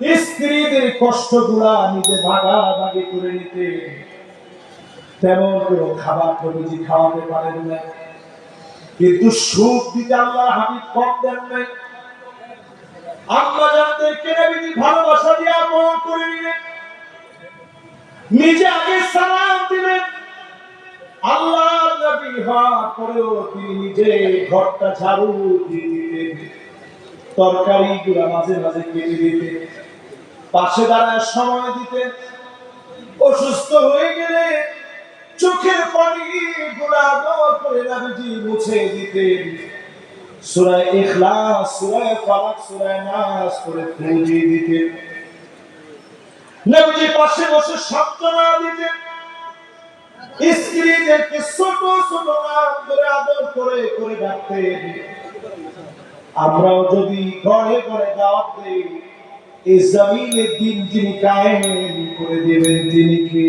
স্ত্রীদের কষ্টগুলা ভাগাভাগি করে নিতে তেমন খাবার খাওয়াতে পারেন না। কিন্তু সুখ দিতে আল্লাহ কম দেন নাই। নবীজি ভালোবাসা দিয়ে করে নিলেন? নিজে আগে সালাম দিলেন। আল্লাহ নবী হওয়ার পরেও তিনি নিজে ঘরটা ঝাড়ু দিয়ে দিতেন। তরকারি গুলা মাঝে মাঝে কেটে দিতেন। পাশে দাঁড়ায় সময় দিতেন অসুস্থ হয়ে গেলে চোখের পানি গুলা মুছে সূরা ইখলাস ফালাক নাস করে দিতেন নবীজি পাশে বসে সান্ত্বনা দিতেন স্ত্রীদেরকে ছোট ছোট নাম আদর করে করে ডাকতেন আমরাও যদি ঘরে ঘরে দাওয়াত দেই এই জমিনে দিন যিনি কায়েম করে দেবেন তিনি কে?